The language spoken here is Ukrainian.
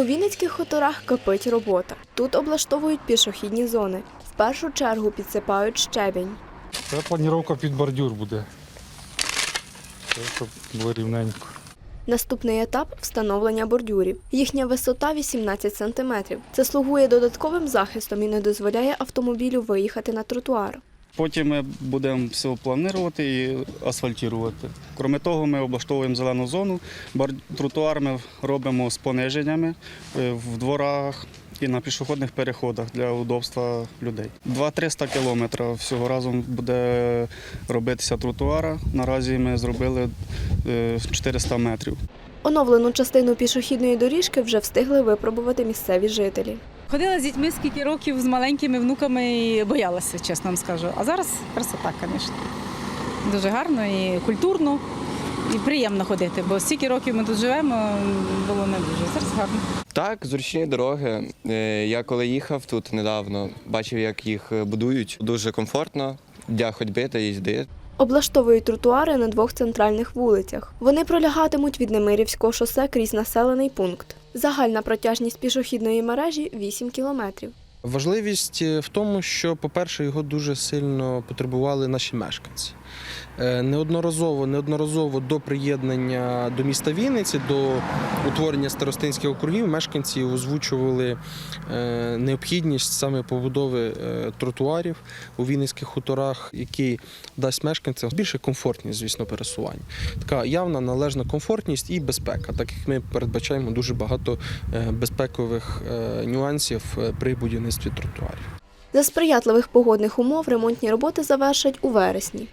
У Вінницьких хуторах кипить робота. Тут облаштовують пішохідні зони. В першу чергу підсипають щебінь. Це планіровка під бордюр буде. Це щоб було рівненько. Наступний етап встановлення бордюрів. Їхня висота 18 см. Це слугує додатковим захистом і не дозволяє автомобілю виїхати на тротуар. Потім ми будемо все планувати і асфальтувати. Крім того, ми облаштовуємо зелену зону. Тротуар ми робимо з пониженнями е, в дворах і на пішохідних переходах для удобства людей. 2-300 кілометрів всього разом буде робитися тротуара. Наразі ми зробили е, 400 метрів. Оновлену частину пішохідної доріжки вже встигли випробувати місцеві жителі. Ходила з дітьми скільки років з маленькими внуками і боялася, чесно вам скажу. А зараз красота, звісно. Дуже гарно і культурно, і приємно ходити, бо стільки років ми тут живемо, було не дуже. Зараз гарно. Так, зручні дороги. Е, Я коли їхав тут недавно, бачив, як їх е, будують. Дуже комфортно для ходьби та їзди. Облаштовують тротуари на двох центральних вулицях. Вони пролягатимуть від Немирівського шосе крізь населений пункт. Загальна протяжність пішохідної мережі 8 кілометрів. Важливість е, в тому, що, по-перше, його дуже сильно потребували наші мешканці. Е, Неодноразово, неодноразово до приєднання до міста Вінниці, до утворення старостинських округів, мешканці озвучували е, необхідність саме побудови тротуарів у Вінницьких хуторах, який дасть мешканцям більше комфортність, звісно, пересування. Така явна належна комфортність і безпека, так як ми передбачаємо дуже багато безпекових нюансів при будівництві тротуарів. За сприятливих погодних умов ремонтні роботи завершать у вересні.